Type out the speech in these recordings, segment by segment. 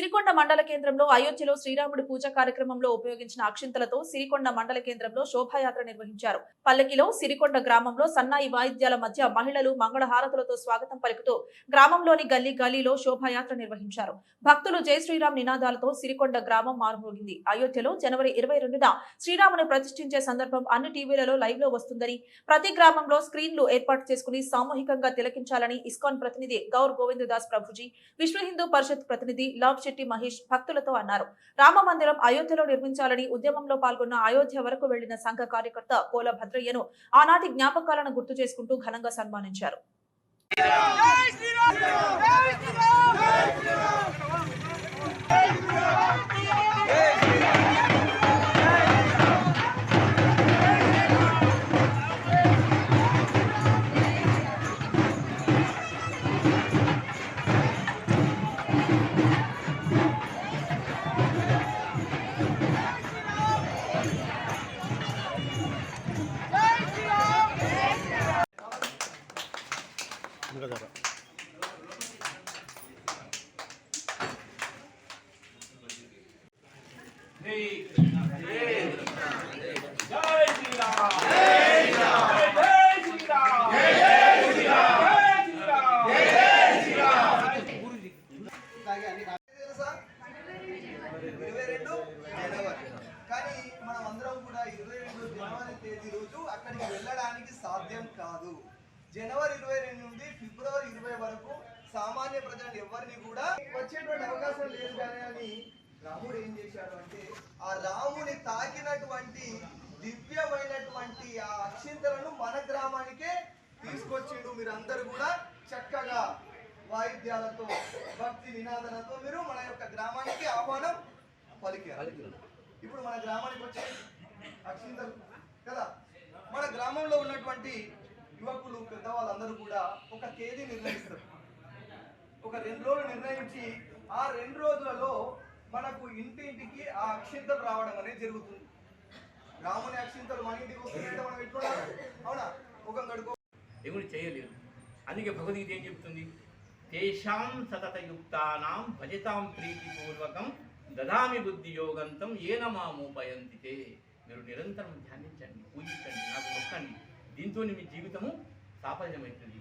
సిరికొండ మండల కేంద్రంలో అయోధ్యలో శ్రీరాముడి పూజ కార్యక్రమంలో ఉపయోగించిన అక్షింతలతో సిరికొండ మండల కేంద్రంలో శోభాయాత్ర నిర్వహించారు. పల్లకిలో సిరికొండ గ్రామంలో సన్నాయి వాయిద్యాల మధ్య మహిళలు మంగళహారతులతో స్వాగతం పలుకుతూ గ్రామంలోని గల్లీ గల్లీలో శోభాయాత్ర నిర్వహించారు. భక్తులు జై శ్రీరామ్ నినాదాలతో సిరికొండ గ్రామం మారుమోగింది. అయోధ్యలో జనవరి ఇరవై రెండున శ్రీరాముని ప్రతిష్ఠించే సందర్భం అన్ని టీవీలలో లైవ్లో వస్తుందని ప్రతి గ్రామంలో స్క్రీన్లు ఏర్పాటు చేసుకుని సామూహికంగా తిలకించాలని ఇస్కాన్ ప్రతినిధి గౌర్ గోవిందదాస్ ప్రభుజీ విశ్వ హిందూ పరిషత్ ప్రతినిధి లవ్ శెట్టి మహేష్ భక్తులతో అన్నారు రామ మందిరం అయోధ్యలో నిర్మించాలని ఉద్యమంలో పాల్గొన్న అయోధ్య వరకు వెళ్ళిన సంఘ కార్యకర్త పోల భద్రయ్యను ఆనాటి జ్ఞాపకాలను గుర్తు చేసుకుంటూ ఘనంగా సన్మానించారు తెలుసా? ఇరవై రెండు జనవరి కానీ మనం అందరం కూడా ఇరవై రెండు జనవరి తేదీ రోజు అక్కడికి వెళ్ళడానికి సాధ్యం కాదు జనవరి ఇరవై రెండు నుండి ఫిబ్రవరి ఇరవై వరకు ప్రజలను ఎవరిని కూడా వచ్చేటువంటి అవకాశం లేదు కానీ అని రాముడు ఏం చేశాడు అంటే ఆ రాముని తాకినటువంటి దివ్యమైనటువంటి ఆ అక్షింతలను మన గ్రామానికే తీసుకొచ్చిండు మీరందరూ కూడా చక్కగా వాయిద్యాలతో భక్తి నినాదనతో మీరు మన యొక్క గ్రామానికి ఆహ్వానం పలికారు. ఇప్పుడు మన గ్రామానికి వచ్చే అక్షింతలు కదా? మన గ్రామంలో ఉన్నటువంటి యువకులు పెద్దవాళ్ళందరూ కూడా ఒక తేదీ నిర్ణయిస్తారు. ఒక రెండు రోజులు నిర్ణయించి ఆ రెండు రోజులలో మనకు ఇంటింటికి ఆ అక్షింతలు రావడం అనేది జరుగుతుంది. రాముని అక్షింతలు మన ఇంటికి వస్తున్నాయంటే మనం అవునా? ముఖం కడుకో ఎగుడు చేయలేరు అందుకే భగవద్గీత ఏం చెప్తుంది? తేషాం సతతయుక్తానాం భజతాం ప్రీతిపూర్వకం దదామి బుద్ధి యోగంతం ఏనమామోపయంతితే మీరు నిరంతరం ధ్యానించండి పూజించండి నాకు మొక్కండి. దీంతో మీ జీవితము సాఫల్యమవుతుంది.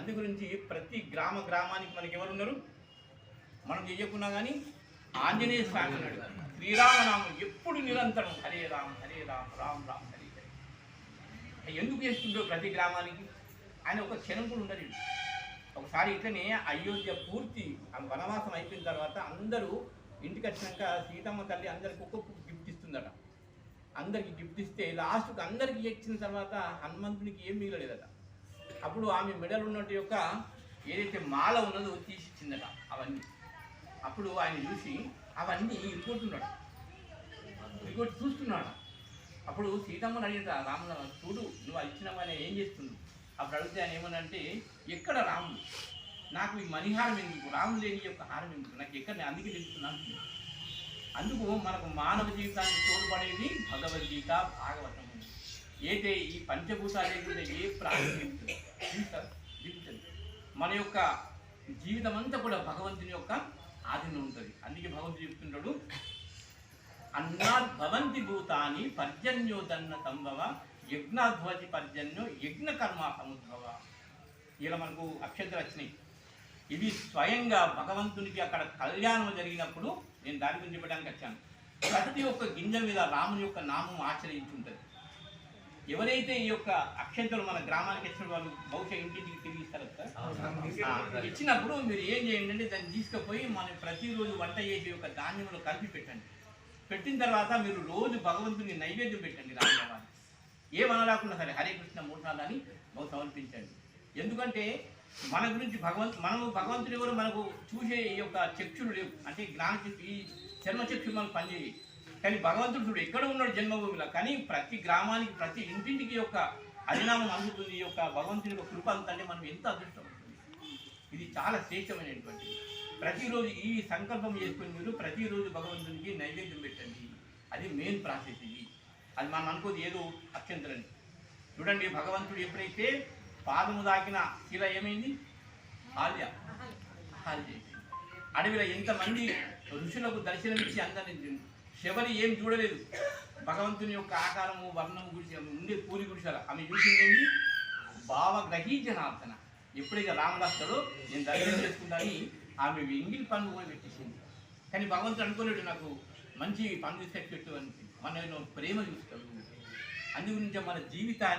అందు గురించి ప్రతి గ్రామ గ్రామానికి మనకి ఎవరు ఉన్నారు మనం చెయ్యకున్నా కానీ ఆంజనేయ స్వామి అన్నాడు. శ్రీరామనామం ఎప్పుడు నిరంతరం హరే రామ్ హరే రామ్ రామ్ రామ్ హరే హరే. ఎందుకు చేస్తుండో ప్రతి గ్రామానికి? ఆయన ఒక క్షణం కూడా ఉండదు ఒకసారి ఇట్లనే అయోధ్య పూర్తి ఆ వనవాసం అయిపోయిన తర్వాత అందరూ ఇంటికి వచ్చినాక సీతమ్మ తల్లి అందరికి ఒక్కొక్క గిఫ్ట్ ఇస్తుందట. అందరికి గిఫ్ట్ ఇస్తే లాస్ట్కి అందరికి ఇచ్చిన తర్వాత హనుమంతునికి ఏం మిగలలేదట. అప్పుడు ఆమె మెడలు ఉన్నట్టు యొక్క ఏదైతే మాల ఉన్నదో తీసి ఇచ్చిందట అవన్నీ. అప్పుడు ఆయన చూసి అవన్నీ ఇరుకొట్టున్నాడు ఇరుకొట్టి చూస్తున్నాడు. అప్పుడు సీతమ్మని అడిగింది రాముడు చూడు నువ్వు అది ఏం చేస్తున్నావు? అప్పుడు అడిగితే ఆయన ఏమనంటే ఎక్కడ రాముడు నాకు ఈ మణిహారం ఎందుకు? రాముడు లేని యొక్క హారం ఎందుకు? నాకు ఎక్కడ నేను అందుకే తెలుస్తున్నాను అందుకు మనకు మానవ జీవితానికి తోడ్పడేది భగవద్గీత భాగవతము. అయితే ఈ పంచభూతాలు లేకుండా ఏ ప్రాణి జీవితం మన యొక్క జీవితం అంతా కూడా భగవంతుని యొక్క ఆధీనం ఉంటుంది. అందుకే భగవంతుడు చెప్తుంటాడు అన్నాద్ భవంతి భూతాని పర్జన్యోదన్న సంభవ యజ్ఞాధ్వతి పర్జన్యో యజ్ఞ కర్మ సముద్భవ ఇలా మనకు అక్షంతలు వచ్చినాయి. ఇవి స్వయంగా భగవంతునికి అక్కడ కళ్యాణం జరిగినప్పుడు నేను దాని గురించి చెప్పడానికి వచ్చాను. ప్రతి ఒక్క గింజ మీద రాముని యొక్క నామం ఆచరించుంటుంది. ఎవరైతే ఈ యొక్క అక్షంతలు మన గ్రామానికి ఇచ్చిన వాళ్ళు బహుశా ఇంటింటికి తిరిగి ఇస్తారు కదా? ఇచ్చినప్పుడు మీరు ఏం చేయండి అంటే దాన్ని తీసుకుపోయి మనం ప్రతిరోజు వంట చేసే ఒక ధాన్యంలో కలిపి పెట్టండి. పెట్టిన తర్వాత మీరు రోజు భగవంతుని నైవేద్యం పెట్టండి రామదేవాన్ని. ఏమనరాకుండా సరే హరే కృష్ణ మూఢాలని బహు సమర్పించండి. ఎందుకంటే మన గురించి భగవంతు మనము భగవంతుడు ఎవరు మనకు చూసే ఈ యొక్క చక్షులు లేవు. అంటే జ్ఞాన ఈ చర్మ చక్షులు మనకు పనిచేయి కానీ భగవంతుడు చూడు ఎక్కడ ఉన్నాడు జన్మభూమిలో? కానీ ప్రతి గ్రామానికి ప్రతి ఇంటింటికి యొక్క హరినామం అందుతుంది ఈ యొక్క భగవంతుని యొక్క కృప అందుకంటే మనం ఎంత అదృష్టం ఇది చాలా శ్రేష్టమైనటువంటిది ప్రతిరోజు ఈ సంకల్పం చేసుకుని మీరు ప్రతిరోజు భగవంతునికి నైవేద్యం పెట్టండి. అది మెయిన్ ప్రాసెస్ ఇది. అది మనం అనుకోదు ఏదో అత్యంతరని. చూడండి భగవంతుడు ఎప్పుడైతే పాదము దాకిన శిల ఏమైంది? ఆల్య హాల్య అడవిలో ఎంతమంది ఋషులకు దర్శనమిచ్చి అందరిని శబరి ఏం చూడలేదు. భగవంతుని యొక్క ఆకారము వర్ణము గురించి ఉండే పూరి గుడిసెల ఆమె చూసింది ఏంటి? భావగ్రహీ జనార్దన ఎప్పుడైతే రామదాస్తాడో నేను దర్శనం చేసుకుంటానని ఆమె ఎంగిల్ పన్ను కూడా పెట్టేసింది. కానీ భగవంతుడు అనుకోలేడు నాకు మంచి పన్ను తీసుకొచ్చి పెట్టు అని. మన ప్రేమ చూస్తాడు. అందు గురించి మన జీవితాన్ని